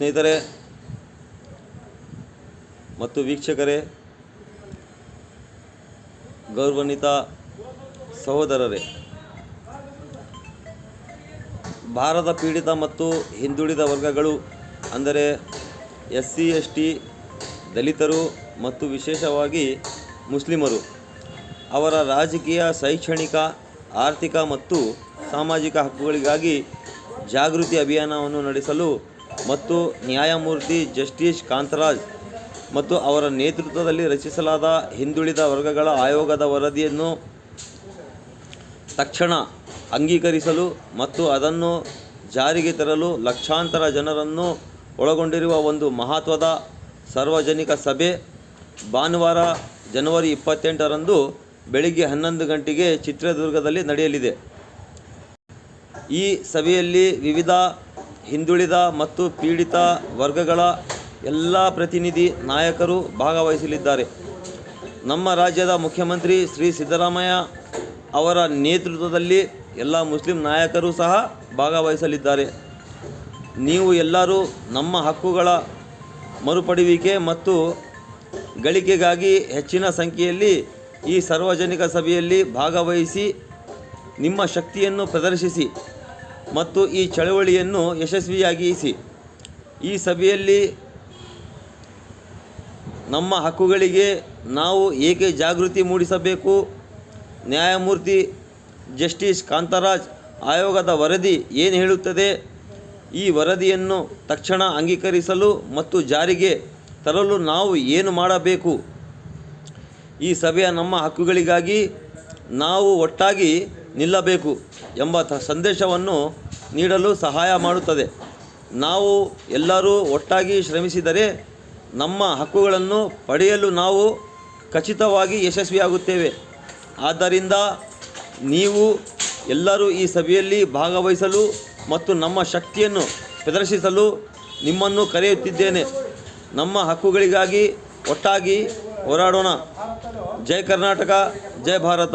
ಸ್ನೇಹಿತರೆ ಮತ್ತು ವೀಕ್ಷಕರೇ, ಗೌರವಾನ್ವಿತ ಸಹೋದರರೇ, ಭಾರತ ಪೀಡಿತ ಮತ್ತು ಹಿಂದುಳಿದ ವರ್ಗಗಳು ಅಂದರೆ ಎಸ್ ಸಿ, ಎಸ್ ಟಿ, ದಲಿತರು ಮತ್ತು ವಿಶೇಷವಾಗಿ ಮುಸ್ಲಿಮರು, ಅವರ ರಾಜಕೀಯ, ಶೈಕ್ಷಣಿಕ, ಆರ್ಥಿಕ ಮತ್ತು ಸಾಮಾಜಿಕ ಹಕ್ಕುಗಳಿಗಾಗಿ ಜಾಗೃತಿ ಅಭಿಯಾನವನ್ನು ನಡೆಸಲು ಮತ್ತು ನ್ಯಾಯಮೂರ್ತಿ ಜಸ್ಟಿಸ್ ಕಾಂತರಾಜ್ ಮತ್ತು ಅವರ ನೇತೃತ್ವದಲ್ಲಿ ರಚಿಸಲಾದ ಹಿಂದುಳಿದ ವರ್ಗಗಳ ಆಯೋಗದ ವರದಿಯನ್ನು ತಕ್ಷಣ ಅಂಗೀಕರಿಸಲು ಮತ್ತು ಅದನ್ನು ಜಾರಿಗೆ ತರಲು ಲಕ್ಷಾಂತರ ಜನರನ್ನು ಒಳಗೊಂಡಿರುವ ಒಂದು ಮಹತ್ವದ ಸಾರ್ವಜನಿಕ ಸಭೆ ಭಾನುವಾರ ಜನವರಿ ಇಪ್ಪತ್ತೆಂಟರಂದು ಬೆಳಿಗ್ಗೆ ಹನ್ನೊಂದು ಗಂಟೆಗೆ ಚಿತ್ರದುರ್ಗದಲ್ಲಿ ನಡೆಯಲಿದೆ. ಈ ಸಭೆಯಲ್ಲಿ ವಿವಿಧ ಹಿಂದುಳಿದ ಮತ್ತು ಪೀಡಿತ ವರ್ಗಗಳ ಎಲ್ಲ ಪ್ರತಿನಿಧಿ ನಾಯಕರು ಭಾಗವಹಿಸಲಿದ್ದಾರೆ. ನಮ್ಮ ರಾಜ್ಯದ ಮುಖ್ಯಮಂತ್ರಿ ಶ್ರೀ ಸಿದ್ದರಾಮಯ್ಯ ಅವರ ನೇತೃತ್ವದಲ್ಲಿ ಎಲ್ಲ ಮುಸ್ಲಿಂ ನಾಯಕರು ಸಹ ಭಾಗವಹಿಸಲಿದ್ದಾರೆ. ನೀವು ಎಲ್ಲರೂ ನಮ್ಮ ಹಕ್ಕುಗಳ ಮರುಪಡುವಿಕೆ ಮತ್ತು ಗಳಿಕೆಗಾಗಿ ಹೆಚ್ಚಿನ ಸಂಖ್ಯೆಯಲ್ಲಿ ಈ ಸಾರ್ವಜನಿಕ ಸಭೆಯಲ್ಲಿ ಭಾಗವಹಿಸಿ ನಿಮ್ಮ ಶಕ್ತಿಯನ್ನು ಪ್ರದರ್ಶಿಸಿ. ಮತ್ತು ಈ ಚಳವಳಿಯನ್ನು ಯಶಸ್ವಿಯಾಗಿಸಿ ಈ ಸಭೆಯಲ್ಲಿ ನಮ್ಮ ಹಕ್ಕುಗಳಿಗೆ ನಾವು ಏಕೆ ಜಾಗೃತಿ ಮೂಡಿಸಬೇಕು? ನ್ಯಾಯಮೂರ್ತಿ ಜಸ್ಟಿಸ್ ಕಾಂತರಾಜ್ ಆಯೋಗದ ವರದಿ ಏನು ಹೇಳುತ್ತದೆ? ಈ ವರದಿಯನ್ನು ತಕ್ಷಣ ಅಂಗೀಕರಿಸಲು ಮತ್ತು ಜಾರಿಗೆ ತರಲು ನಾವು ಏನು ಮಾಡಬೇಕು? ಈ ಸಭೆಯ ನಮ್ಮ ಹಕ್ಕುಗಳಿಗಾಗಿ ನಾವು ಒಟ್ಟಾಗಿ ನಿಲ್ಲಬೇಕು ಎಂಬ ಸಂದೇಶವನ್ನು ನೀಡಲು ಸಹಾಯ ಮಾಡುತ್ತದೆ. ನಾವು ಎಲ್ಲರೂ ಒಟ್ಟಾಗಿ ಶ್ರಮಿಸಿದರೆ ನಮ್ಮ ಹಕ್ಕುಗಳನ್ನು ಪಡೆಯಲು ನಾವು ಖಚಿತವಾಗಿ ಯಶಸ್ವಿಯಾಗುತ್ತೇವೆ. ಆದ್ದರಿಂದ ನೀವು ಎಲ್ಲರೂ ಈ ಸಭೆಯಲ್ಲಿ ಭಾಗವಹಿಸಲು ಮತ್ತು ನಮ್ಮ ಶಕ್ತಿಯನ್ನು ಪ್ರದರ್ಶಿಸಲು ನಿಮ್ಮನ್ನು ಕರೆಯುತ್ತಿದ್ದೇನೆ. ನಮ್ಮ ಹಕ್ಕುಗಳಿಗಾಗಿ ಒಟ್ಟಾಗಿ ಹೋರಾಡೋಣ. ಜೈ ಕರ್ನಾಟಕ, ಜೈ ಭಾರತ.